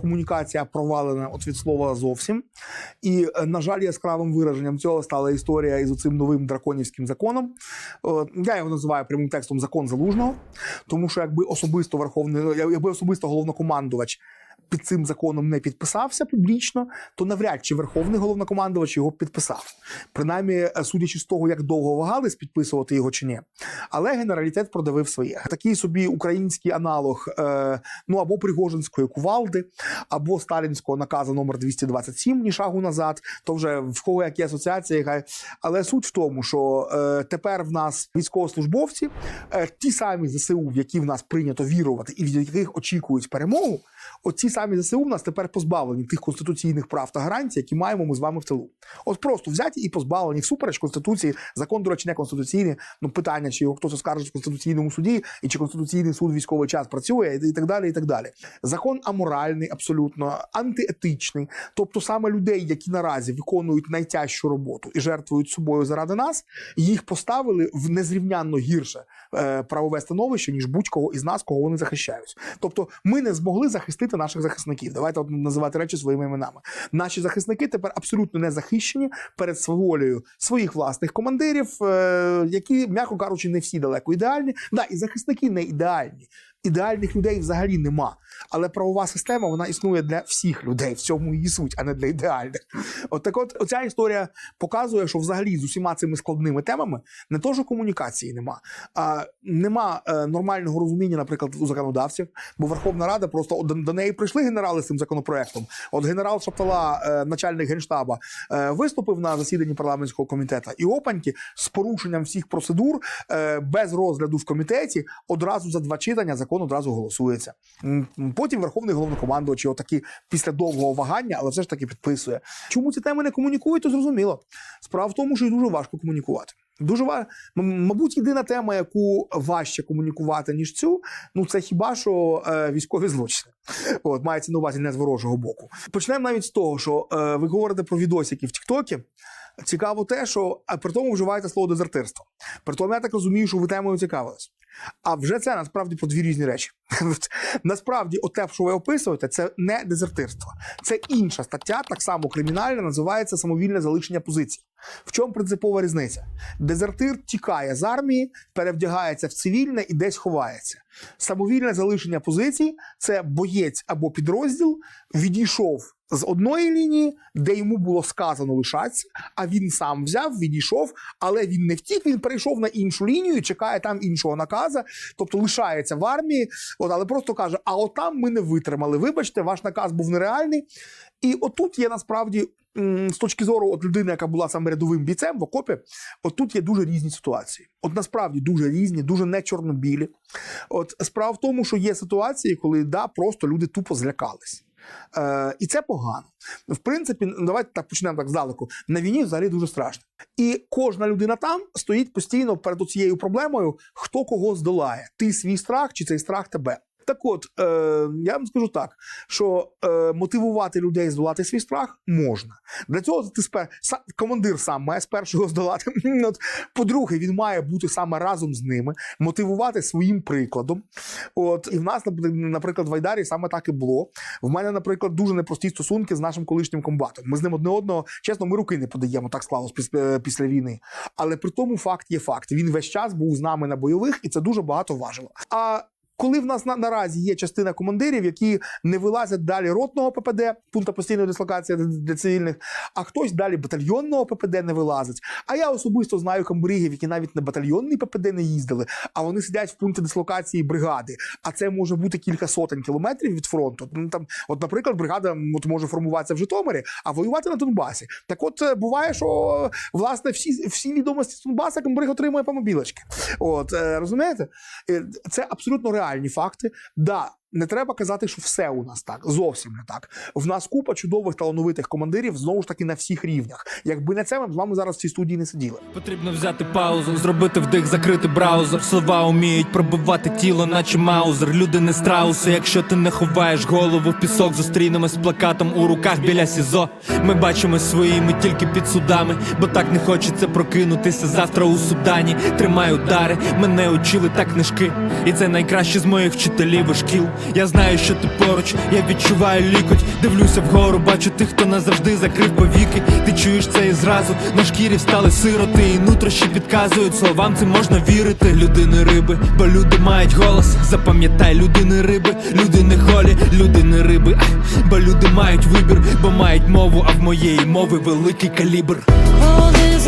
комунікація провалена от від слова зовсім. І, е, на жаль, яскравим вираженням цього стала історія із оцим новим драконівським законом. Е, Я його називаю прямим текстом закон залужного, тому що якби особисто верховний, якби особисто головнокомандувач. Під цим законом не підписався публічно, то навряд чи верховний головнокомандувач його підписав. Принаймні, е, судячи з того, як довго вагались підписувати його чи ні. Але генералітет продавив своє. Такий собі український аналог е, ну або Пригожинської кувалди, або сталінського наказу номер 227, ні шагу назад. То вже в кого які асоціації. хай. Але суть в тому, що е, тепер в нас військовослужбовці, е, ті самі ЗСУ, в які в нас прийнято вірувати, і від яких очікують перемогу. Оці самі ЗСУ в нас тепер позбавлені тих конституційних прав та гарантій, які маємо ми з вами в тилу. От просто взяті і позбавлені всупереч конституції. Закон, до речі, не конституційний. Ну питання, чи його хтось оскаржить в конституційному суді, і чи конституційний суд військовий час працює, і так далі. І так далі. Закон аморальний, абсолютно антиетичний. Тобто, саме людей, які наразі виконують найтяжчу роботу і жертвують собою заради нас, їх поставили в незрівнянно гірше е, правове становище, ніж будь-кого із нас, кого вони захищають. Тобто, ми не змогли захистити наших захисників. Давайте називати речі своїми іменами. Наші захисники тепер абсолютно не захищені перед сваволею своїх власних командирів, е, які, м'яко кажучи, не всі далеко ідеальні. Да, і захисники не ідеальні. Ідеальних людей взагалі нема. Але правова система вона існує для всіх людей. В цьому її суть, а не для ідеальних. От так, от оця історія показує, що взагалі з усіма цими складними темами не то, що комунікації нема, а нема е, нормального розуміння, наприклад, у законодавців. Бо Верховна Рада просто от до, неї прийшли генерали з цим законопроектом. От генерал Шаптала, е, начальник генштаба, е, виступив на засіданні парламентського комітету, і опаньки з порушенням всіх процедур е, без розгляду в комітеті одразу за два читання закон одразу голосується. Потім верховний головнокомандувач його таки після довгого вагання, але все ж таки підписує. Чому ці теми не комунікують, то зрозуміло. Справа в тому, що і дуже важко комунікувати. Дуже ва... мабуть, єдина тема, яку важче комунікувати, ніж цю, ну це хіба що е, військові злочини. От мається на увазі не з ворожого боку. Почнемо навіть з того, що е, ви говорите про відосики в Тіктокі. Цікаво те, що при тому вживаєте слово дезертирство. При тому я так розумію, що ви темою цікавились. А вже це насправді про дві різні речі. насправді, оте, що ви описуєте, це не дезертирство. Це інша стаття, так само кримінальна, називається самовільне залишення позицій. В чому принципова різниця? Дезертир тікає з армії, перевдягається в цивільне і десь ховається. Самовільне залишення позицій це боєць або підрозділ відійшов з одної лінії, де йому було сказано лишатися, а він сам взяв, відійшов, але він не втік, він перейшов на іншу лінію, чекає там іншого наказа, тобто лишається в армії, от, але просто каже: а отам ми не витримали. Вибачте, ваш наказ був нереальний. І отут є насправді з точки зору от людини, яка була саме рядовим бійцем в окопі, отут є дуже різні ситуації. От насправді дуже різні, дуже не чорно-білі. От справа в тому, що є ситуації, коли да, просто люди тупо злякались. Е, і це погано. В принципі, ну, давайте так почнемо так здалеку. На війні взагалі дуже страшно. І кожна людина там стоїть постійно перед цією проблемою, хто кого здолає. Ти свій страх чи цей страх тебе. Так от, е, я вам скажу так, що е, мотивувати людей здолати свій страх можна. Для цього ти спер... са... командир сам має спершу його здолати. По-друге, він має бути саме разом з ними, мотивувати своїм прикладом. От, і в нас, наприклад, в Айдарі саме так і було. В мене, наприклад, дуже непрості стосунки з нашим колишнім комбатом. Ми з ним одне одного, чесно, ми руки не подаємо, так склалось після, після війни. Але при тому факт є факт. Він весь час був з нами на бойових, і це дуже багато важило. А коли в нас на, наразі є частина командирів, які не вилазять далі ротного ППД, пункту постійної дислокації для, цивільних, а хтось далі батальйонного ППД не вилазить. А я особисто знаю камбригів, які навіть на батальйонний ППД не їздили, а вони сидять в пункті дислокації бригади. А це може бути кілька сотень кілометрів від фронту. Ну там, от, наприклад, бригада от, може формуватися в Житомирі, а воювати на Донбасі. Так, от е, буває, що власне всі, всі відомості з Донбаса камбриг отримує по мобілочки. От е, розумієте? Е, Це абсолютно реальні факти. Да, не треба казати, що все у нас так. Зовсім не так. В нас купа чудових талановитих командирів знову ж таки на всіх рівнях. Якби не це, ми з вами зараз в цій студії не сиділи. Потрібно взяти паузу, зробити вдих, закрити браузер. Слова уміють пробивати тіло, наче маузер. Люди не страуси, якщо ти не ховаєш голову в пісок, зустрінемось з плакатом у руках біля СІЗО. Ми бачимо своїми тільки під судами, бо так не хочеться прокинутися завтра у судані. Тримай удари, мене учили так книжки. І це найкраще з моїх вчителів і шкіл. Я знаю, що ти поруч, я відчуваю лікоть. Дивлюся вгору, бачу тих, хто назавжди закрив повіки. Ти чуєш це і зразу на шкірі встали сироти, і нутрощі підказують словам, це можна вірити. Людини риби, бо люди мають голос. Запам'ятай, людини риби, люди не холі, люди не риби, бо люди мають вибір, бо мають мову, а в моєї мови великий калібр. Коли